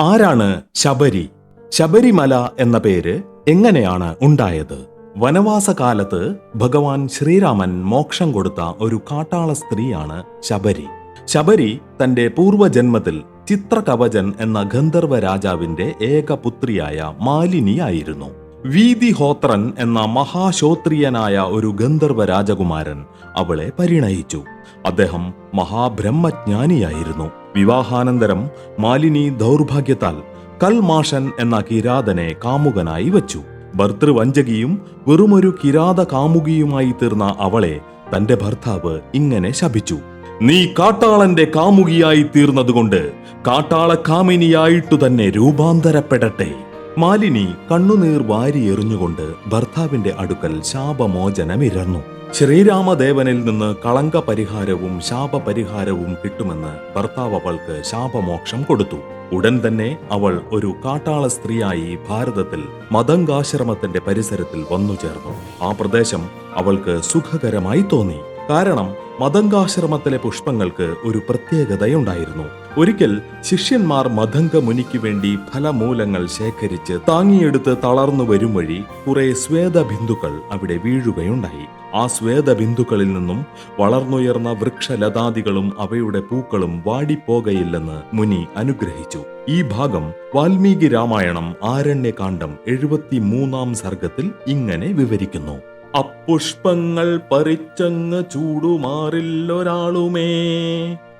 ആരാണ് ശബരി? ശബരിമല എന്ന പേര് എങ്ങനെയാണ് ഉണ്ടായത്? വനവാസകാലത്ത് ഭഗവാൻ ശ്രീരാമൻ മോക്ഷം കൊടുത്ത ഒരു കാട്ടാള സ്ത്രീയാണ് ശബരി. ശബരി തന്റെ പൂർവജന്മത്തിൽ ചിത്രകവചൻ എന്ന ഗന്ധർവ രാജാവിന്റെ ഏക പുത്രിയായ മാലിനിയായിരുന്നു. വീതിഹോത്രൻ എന്ന മഹാശോത്രിയനായ ഒരു ഗന്ധർവ രാജകുമാരൻ അവളെ പരിണയിച്ചു. അദ്ദേഹം മഹാബ്രഹ്മജ്ഞാനിയായിരുന്നു. വിവാഹാനന്തരം മാലിനി ദൗർഭാഗ്യത്താൽ കൽമാഷൻ എന്ന കിരാതനെ കാമുകനായി വച്ചു. ഭർത്തൃവഞ്ചകിയും വെറുമൊരു കിരാത കാമുകിയുമായി തീർന്ന അവളെ തന്റെ ഭർത്താവ് ഇങ്ങനെ ശപിച്ചു. നീ കാട്ടാളന്റെ കാമുകിയായി തീർന്നതുകൊണ്ട് കാട്ടാള കാമിനിയായിട്ടു തന്നെ രൂപാന്തരപ്പെടട്ടെ. മാലിനി കണ്ണുനീർ വാരി എറിഞ്ഞുകൊണ്ട് ഭർത്താവിന്റെ അടുക്കൽ ശാപമോചനമിരന്നു ശ്രീരാമദേവനിൽ നിന്ന് കളങ്ക പരിഹാരവും ശാപപരിഹാരവും കിട്ടുമെന്ന് ഭർത്താവ് അവൾക്ക് ശാപമോക്ഷം കൊടുത്തു. ഉടൻ തന്നെ അവൾ ഒരു കാട്ടാള സ്ത്രീയായി ഭാരതത്തിൽ മതങ്കാശ്രമത്തിന്റെ പരിസരത്തിൽ വന്നു ചേർന്നു ആ പ്രദേശം അവൾക്ക് സുഖകരമായി തോന്നി. കാരണം മതങ്കാശ്രമത്തിലെ പുഷ്പങ്ങൾക്ക് ഒരു പ്രത്യേകതയുണ്ടായിരുന്നു. ഒരിക്കൽ ശിഷ്യന്മാർ മതംഗ മുനിക്ക് വേണ്ടി ഫലമൂലങ്ങൾ ശേഖരിച്ച് താങ്ങിയെടുത്ത് തളർന്നു വരും വഴി കുറെ സ്വേദബിന്ദുക്കൾ അവിടെ വീഴുകയുണ്ടായി. ആ സ്വേദബിന്ദുക്കളിൽ നിന്നും വളർന്നുയർന്ന വൃക്ഷലതാദികളും അവയുടെ പൂക്കളും വാടിപ്പോകയില്ലെന്ന് മുനി അനുഗ്രഹിച്ചു. ഈ ഭാഗം വാൽമീകി രാമായണം ആരണ്യകാന്ഡം എഴുപത്തി മൂന്നാം സർഗത്തിൽ ഇങ്ങനെ വിവരിക്കുന്നു. അപ്പുഷ്പങ്ങൾ പറിച്ചങ്ങ് ചൂടുമാറില്ലൊരാളുമേ.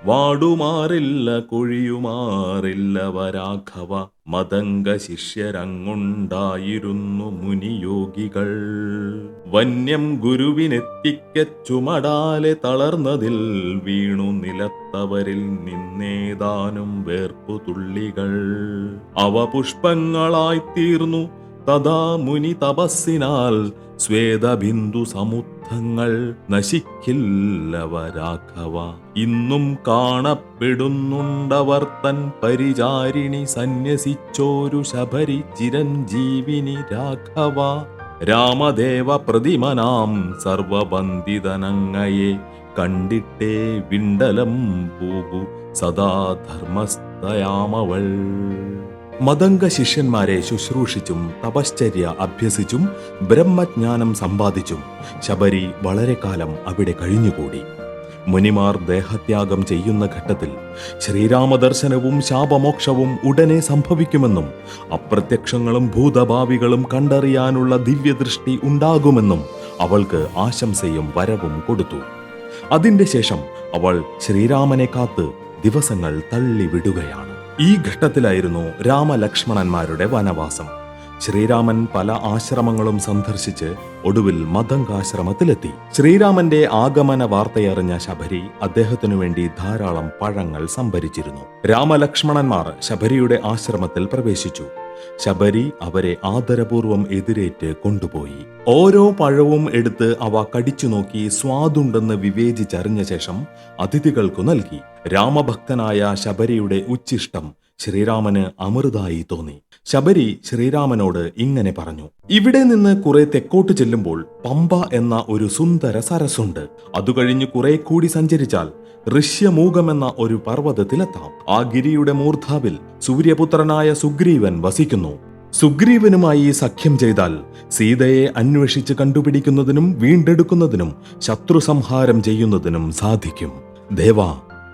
വാടുമാറില്ല കൊഴിയുമാറില്ല വരാഘവ മതംഗ ശിഷ്യരങ്ങുണ്ടായിരുന്നു മുനിയോഗികൾ. വന്യം ഗുരുവിനെത്തിക്ക ചുമടാലെ തളർന്നതിൽ വീണു നിലത്തവരിൽ നിന്നേതാനും വേർപ്പു തുള്ളികൾ അവ പുഷ്പങ്ങളായി തീർന്നു തഥാ മുനി തപസ്സിനാൽ ശ്വേതബിന്ദു സമുദ്ധങ്ങൾ നശിക്കില്ലവരാഘവ. ഇന്നും കാണപ്പെടുന്നുണ്ടവർ തൻ പരിചാരിണി സന്യസിച്ചോരു ശബരി ചിരഞ്ജീവിനി രാഘവ. രാമദേവ പ്രതിമനാം സർവബന്ധിതനങ്ങയെ കണ്ടിട്ടേ വിണ്ടലം പോകൂ സദാ ധർമ്മസ്ഥയാമവൾ മതംഗ ശിഷ്യന്മാരെ ശുശ്രൂഷിച്ചും തപശ്ചര്യ അഭ്യസിച്ചും ബ്രഹ്മജ്ഞാനം സമ്പാദിച്ചും ശബരി വളരെ കാലം അവിടെ കഴിഞ്ഞുകൂടി. മുനിമാർ ദേഹത്യാഗം ചെയ്യുന്ന ഘട്ടത്തിൽ ശ്രീരാമദർശനവും ശാപമോക്ഷവും ഉടനെ സംഭവിക്കുമെന്നും അപ്രത്യക്ഷങ്ങളും ഭൂതഭാവികളും കണ്ടറിയാനുള്ള ദിവ്യദൃഷ്ടി ഉണ്ടാകുമെന്നും അവൾക്ക് ആശംസയും വരവും കൊടുത്തു. അതിന്റെ ശേഷം അവൾ ശ്രീരാമനെ കാത്ത് ദിവസങ്ങൾ തള്ളിവിടുകയാണ്. ഈ ഘട്ടത്തിലായിരുന്നു രാമലക്ഷ്മണന്മാരുടെ വനവാസം. ശ്രീരാമൻ പല ആശ്രമങ്ങളും സന്ദർശിച്ച് ഒടുവിൽ മതങ്കാശ്രമത്തിലെത്തി ശ്രീരാമന്റെ ആഗമന വാർത്തയറിഞ്ഞ ശബരി അദ്ദേഹത്തിനു വേണ്ടി ധാരാളം പഴങ്ങൾ സംഭരിച്ചിരുന്നു. രാമലക്ഷ്മണന്മാർ ശബരിയുടെ ആശ്രമത്തിൽ പ്രവേശിച്ചു. ശബരി അവരെ ആദരപൂർവം എതിരേറ്റ് കൊണ്ടുപോയി. ഓരോ പഴവും എടുത്ത് അവ കടിച്ചു നോക്കി സ്വാദുണ്ടെന്ന് വിവേചിച്ചറിഞ്ഞ ശേഷം അതിഥികൾക്കു നൽകി. രാമഭക്തനായ ശബരിയുടെ ഉച്ചിഷ്ടം ശ്രീരാമന് അമൃതായി തോന്നി. ശബരി ശ്രീരാമനോട് ഇങ്ങനെ പറഞ്ഞു ഇവിടെ നിന്ന് കുറെ തെക്കോട്ട് ചെല്ലുമ്പോൾ പമ്പ എന്ന ഒരു സുന്ദര സരസുണ്ട് അതു കഴിഞ്ഞ് കുറെ കൂടി സഞ്ചരിച്ചാൽ ഋഷ്യമൂകമെന്ന ഒരു പർവതത്തിലെത്താം. ആ ഗിരിയുടെ മൂർധാവിൽ സൂര്യപുത്രനായ സുഗ്രീവൻ വസിക്കുന്നു. സുഗ്രീവനുമായി സഖ്യം ചെയ്താൽ സീതയെ അന്വേഷിച്ച് കണ്ടുപിടിക്കുന്നതിനും വീണ്ടെടുക്കുന്നതിനും ശത്രു സംഹാരം ചെയ്യുന്നതിനും സാധിക്കും. ദേവ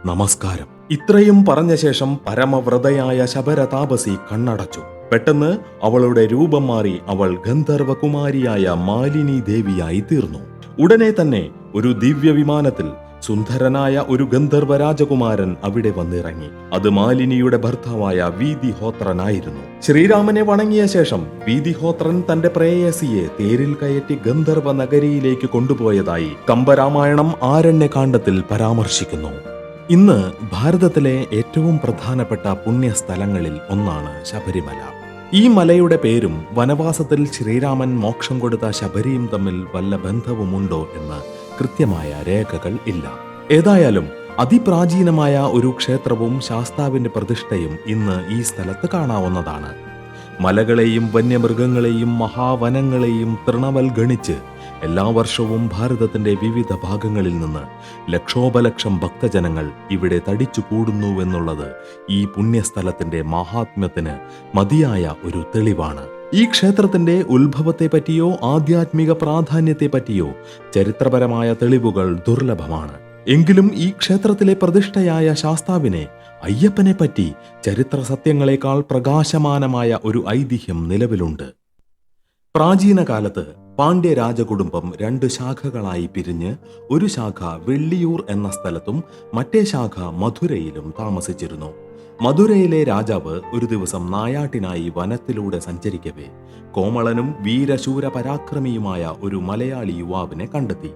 നമസ്കാരം. ഇത്രയും പറഞ്ഞ ശേഷം പരമവ്രതയായ ശബരതാപസി കണ്ണടച്ചു. പെട്ടെന്ന് അവളുടെ രൂപം മാറി അവൾ ഗന്ധർവകുമാരിയായ മാലിനി ദേവിയായി തീർന്നു. ഉടനെ തന്നെ ഒരു ദിവ്യ വിമാനത്തിൽ സുന്ദരനായ ഒരു ഗന്ധർവ രാജകുമാരൻ അവിടെ വന്നിറങ്ങി. അത് മാലിനിയുടെ ഭർത്താവായ വീതിഹോത്രനായിരുന്നു. ശ്രീരാമനെ വണങ്ങിയ ശേഷം വീതിഹോത്രൻ തന്റെ പ്രേയസിയെ തേരിൽ കയറ്റി ഗന്ധർവ നഗരിയിലേക്ക് കൊണ്ടുപോയതായി കമ്പരാമായണം ആരണ്യകാണ്ഡത്തിൽ പരാമർശിക്കുന്നു. ഇന്ന് ഭാരതത്തിലെ ഏറ്റവും പ്രധാനപ്പെട്ട പുണ്യസ്ഥലങ്ങളിൽ ഒന്നാണ് ശബരിമല. ഈ മലയുടെ പേരും വനവാസത്തിൽ ശ്രീരാമൻ മോക്ഷം കൊടുത്ത ശബരിയും തമ്മിൽ വല്ല ബന്ധവുമുണ്ടോ എന്ന് കൃത്യമായ രേഖകൾ ഇല്ല. ഏതായാലും അതിപ്രാചീനമായ ഒരു ക്ഷേത്രവും ശാസ്താവിന്റെ പ്രതിഷ്ഠയും ഇന്ന് ഈ സ്ഥലത്ത് കാണാവുന്നതാണ്. മലകളെയും വന്യമൃഗങ്ങളെയും മഹാവനങ്ങളെയും തൃണവൽഗണിച്ച് എല്ലാ വർഷവും ഭാരതത്തിന്റെ വിവിധ ഭാഗങ്ങളിൽ നിന്ന് ലക്ഷോപലക്ഷം ഭക്തജനങ്ങൾ ഇവിടെ തടിച്ചു കൂടുന്നുവെന്നുള്ളത് ഈ പുണ്യസ്ഥലത്തിന്റെ മഹാത്മ്യത്തിന് മതിയായ ഒരു തെളിവാണ്. ഈ ക്ഷേത്രത്തിന്റെ ഉത്ഭവത്തെ പറ്റിയോ ആധ്യാത്മിക പ്രാധാന്യത്തെ പറ്റിയോ ചരിത്രപരമായ തെളിവുകൾ ദുർലഭമാണ്. എങ്കിലും ഈ ക്ഷേത്രത്തിലെ പ്രതിഷ്ഠയായ ശാസ്താവിനെ അയ്യപ്പനെ പറ്റി ചരിത്ര സത്യങ്ങളെക്കാൾ പ്രകാശമാനമായ ഒരു ഐതിഹ്യം നിലവിലുണ്ട്. പ്രാചീന കാലത്ത് പാണ്ഡ്യ രാജകുടുംബം രണ്ട് ശാഖകളായി പിരിഞ്ഞ് ഒരു ശാഖ വെള്ളിയൂർ എന്ന സ്ഥലത്തും മറ്റേ ശാഖ മധുരയിലും താമസിച്ചിരുന്നു. മധുരയിലെ രാജാവ് ഒരു ദിവസം നായാട്ടിനായി വനത്തിലൂടെ സഞ്ചരിക്കവേ കോമളനും വീരശൂര പരാക്രമിയുമായ ഒരു മലയാളി യുവാവിനെ കണ്ടെത്തി.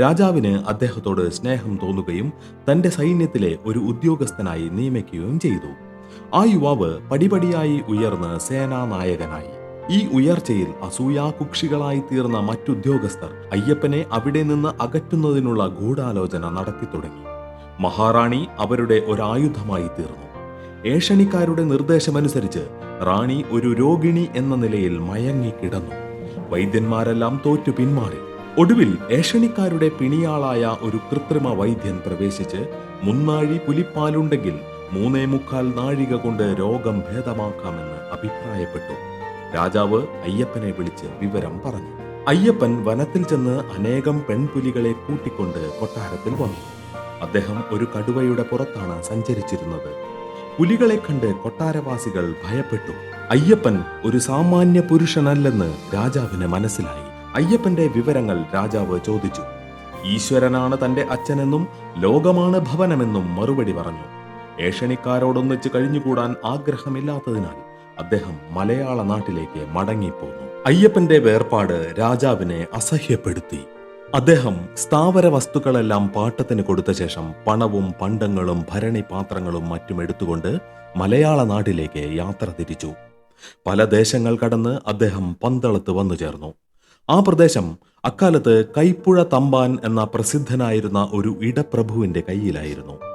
രാജാവിന് അദ്ദേഹത്തോട് സ്നേഹം തോന്നുകയും തന്റെ സൈന്യത്തിലെ ഒരു ഉദ്യോഗസ്ഥനായി നിയമിക്കുകയും ചെയ്തു. ആ യുവാവ് പടിപടിയായി ഉയർന്ന് സേനാനായകനായി. ഈ ഉയർച്ചയിൽ അസൂയാകുക്ഷികളായി തീർന്ന മറ്റുദ്യോഗസ്ഥർ അയ്യപ്പനെ അവിടെ നിന്ന് അകറ്റുന്നതിനുള്ള ഗൂഢാലോചന നടത്തി തുടങ്ങി. മഹാറാണി അവരുടെ ഒരായുധമായി തീർന്നു. ഏഷണിക്കാരുടെ നിർദ്ദേശമനുസരിച്ച് റാണി ഒരു രോഗിണി എന്ന നിലയിൽ മയങ്ങി കിടന്നു. വൈദ്യന്മാരെല്ലാം തോറ്റു പിന്മാറി. ഒടുവിൽ ഏഷണിക്കാരുടെ പിണിയാളായ ഒരു കൃത്രിമ വൈദ്യൻ പ്രവേശിച്ച് മുന്നാഴി പുലിപ്പാലുണ്ടെങ്കിൽ മൂന്നേ മുക്കാൽ നാഴിക കൊണ്ട് രോഗം ഭേദമാക്കാമെന്ന് അഭിപ്രായപ്പെട്ടു. രാജാവ് അയ്യപ്പനെ വിളിച്ച് വിവരം പറഞ്ഞു. അയ്യപ്പൻ വനത്തിൽ ചെന്ന് അനേകം പെൺപുലികളെ കൂട്ടിക്കൊണ്ട് കൊട്ടാരത്തിൽ വന്നു. അദ്ദേഹം ഒരു കടുവയുടെ പുറത്താണ് സഞ്ചരിച്ചിരുന്നത്. പുലികളെ കണ്ട് കൊട്ടാരവാസികൾ ഭയപ്പെട്ടു. അയ്യപ്പൻ ഒരു സാമാന്യ പുരുഷനല്ലെന്ന് രാജാവിന് മനസ്സിലായി. അയ്യപ്പന്റെ വിവരങ്ങൾ രാജാവ് ചോദിച്ചു. ഈശ്വരനാണ് തന്റെ അച്ഛനെന്നും ലോകമാണ് ഭവനമെന്നും മറുപടി പറഞ്ഞു. ഏഷണിക്കാരോടൊന്നിച്ച് കഴിഞ്ഞുകൂടാൻ ആഗ്രഹമില്ലാത്തതിനാൽ അദ്ദേഹം മലയാള നാട്ടിലേക്ക് മടങ്ങിപ്പോന്നു. അയ്യപ്പന്റെ വേർപാട് രാജാവിനെ അസഹ്യപ്പെടുത്തി. അദ്ദേഹം സ്ഥാവര വസ്തുക്കളെല്ലാം പാട്ടത്തിന് കൊടുത്ത ശേഷം പണവും പണ്ടങ്ങളും ഭരണിപാത്രങ്ങളും മറ്റും എടുത്തുകൊണ്ട് മലയാള നാട്ടിലേക്ക് യാത്ര തിരിച്ചു. പല ദേശങ്ങൾ കടന്ന് അദ്ദേഹം പന്തളത്ത് വന്നു ചേർന്നു. ആ പ്രദേശം അക്കാലത്ത് കൈപ്പുഴ തമ്പാൻ എന്ന പ്രസിദ്ധനായിരുന്ന ഒരു ഇടപ്രഭുവിന്റെ കയ്യിലായിരുന്നു.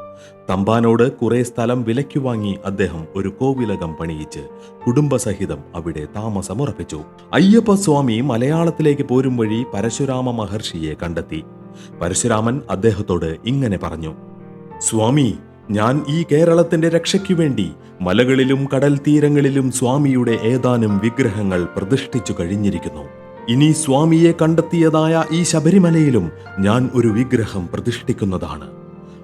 തമ്പാനോട് കുറെ സ്ഥലം വിലയ്ക്ക് വാങ്ങി അദ്ദേഹം ഒരു കോവിലകം പണിയിച്ച് കുടുംബസഹിതം അവിടെ താമസമുറപ്പിച്ചു. അയ്യപ്പസ്വാമി മലയാളത്തിലേക്ക് പോരും വഴി പരശുരാമ മഹർഷിയെ കണ്ടെത്തി. പരശുരാമൻ അദ്ദേഹത്തോട് ഇങ്ങനെ പറഞ്ഞു സ്വാമി ഞാൻ ഈ കേരളത്തിന്റെ രക്ഷയ്ക്കു വേണ്ടി മലകളിലും കടൽ തീരങ്ങളിലും സ്വാമിയുടെ ഏതാനും വിഗ്രഹങ്ങൾ പ്രതിഷ്ഠിച്ചു കഴിഞ്ഞിരിക്കുന്നു. ഇനി സ്വാമിയെ കണ്ടെത്തിയതായ ഈ ശബരിമലയിലും ഞാൻ ഒരു വിഗ്രഹം പ്രതിഷ്ഠിക്കുന്നതാണ്.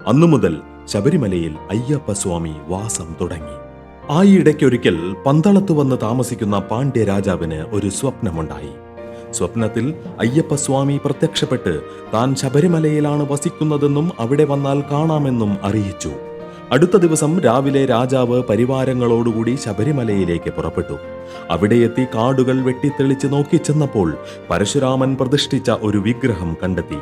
അന്നു മുതൽ ശബരിമലയിൽ അയ്യപ്പസ്വാമി വാസം തുടങ്ങി. ആ ഇടയ്ക്കൊരിക്കൽ പന്തളത്ത് വന്ന് താമസിക്കുന്ന പാണ്ഡ്യ രാജാവിന് ഒരു സ്വപ്നമുണ്ടായി. സ്വപ്നത്തിൽ അയ്യപ്പസ്വാമി പ്രത്യക്ഷപ്പെട്ട് താൻ ശബരിമലയിലാണ് വസിക്കുന്നതെന്നും അവിടെ വന്നാൽ കാണാമെന്നും അറിയിച്ചു. അടുത്ത ദിവസം രാവിലെ രാജാവ് പരിവാരങ്ങളോടുകൂടി ശബരിമലയിലേക്ക് പുറപ്പെട്ടു. അവിടെയെത്തി കാടുകൾ വെട്ടിത്തെളിച്ച് നോക്കിച്ചെന്നപ്പോൾ പരശുരാമൻ പ്രതിഷ്ഠിച്ച ഒരു വിഗ്രഹം കണ്ടെത്തി.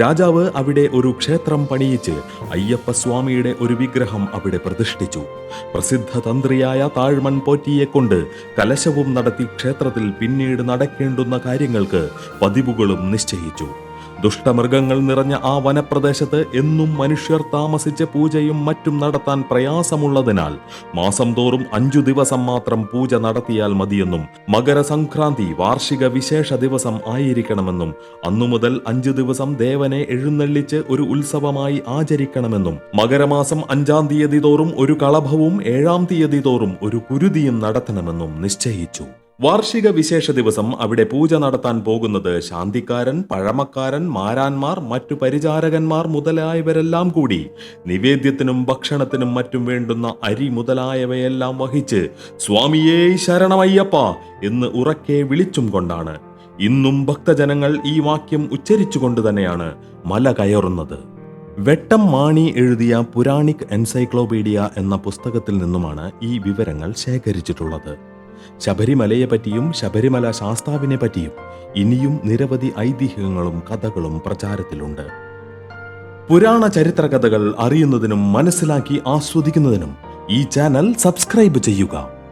രാജാവ് അവിടെ ഒരു ക്ഷേത്രം പണിയിച്ച് അയ്യപ്പസ്വാമിയുടെ ഒരു വിഗ്രഹം അവിടെ പ്രതിഷ്ഠിച്ചു. പ്രസിദ്ധ തന്ത്രിയായ താഴ്മൺ പോറ്റിയെ കൊണ്ട് കലശവും നടത്തി ക്ഷേത്രത്തിൽ പിന്നീട് നടക്കേണ്ടുന്ന കാര്യങ്ങൾക്ക് പതിവുകളും നിശ്ചയിച്ചു. ദുഷ്ടമൃഗങ്ങൾ നിറഞ്ഞ ആ വനപ്രദേശത്ത് എന്നും മനുഷ്യർ താമസിച്ച് പൂജയും മറ്റും നടത്താൻ പ്രയാസമുള്ളതിനാൽ മാസം തോറും അഞ്ചു ദിവസം മാത്രം പൂജ നടത്തിയാൽ മതിയെന്നും മകരസംക്രാന്തി വാർഷിക വിശേഷ ദിവസം ആയിരിക്കണമെന്നും അന്നു മുതൽ അഞ്ചു ദിവസം ദേവനെ എഴുന്നള്ളിച്ച് ഒരു ഉത്സവമായി ആചരിക്കണമെന്നും മകരമാസം അഞ്ചാം തീയതി തോറും ഒരു കളഭവും ഏഴാം തീയതി തോറും ഒരു കുരുതിയും നടത്തണമെന്നും നിശ്ചയിച്ചു. വാർഷിക വിശേഷ ദിവസം അവിടെ പൂജ നടത്താൻ പോകുന്നത് ശാന്തിക്കാരൻ പഴമക്കാരൻ മാരാന്മാർ മറ്റു പരിചാരകന്മാർ മുതലായവരെല്ലാം കൂടി. നിവേദ്യത്തിനും ഭക്ഷണത്തിനും മറ്റും വേണ്ടുന്ന അരി മുതലായവയെല്ലാം വഹിച്ച് സ്വാമിയേ ശരണമയ്യപ്പ എന്ന് ഉറക്കെ വിളിച്ചും കൊണ്ടാണ്. ഇന്നും ഭക്തജനങ്ങൾ ഈ വാക്യം ഉച്ചരിച്ചുകൊണ്ട് തന്നെയാണ് മല കയറുന്നത്. വെട്ടം മാണി എഴുതിയ പുരാണിക് എൻസൈക്ലോപീഡിയ എന്ന പുസ്തകത്തിൽ നിന്നുമാണ് ഈ വിവരങ്ങൾ ശേഖരിച്ചിട്ടുള്ളത്. ശബരിമലയെ പറ്റിയും ശബരിമല ശാസ്താവിനെ പറ്റിയും ഇനിയും നിരവധി ഐതിഹ്യങ്ങളും കഥകളും പ്രചാരത്തിലുണ്ട്. പുരാണ ചരിത്ര കഥകൾ അറിയുന്നതിനും മനസ്സിലാക്കി ആസ്വദിക്കുന്നതിനും ഈ ചാനൽ സബ്സ്ക്രൈബ് ചെയ്യുക.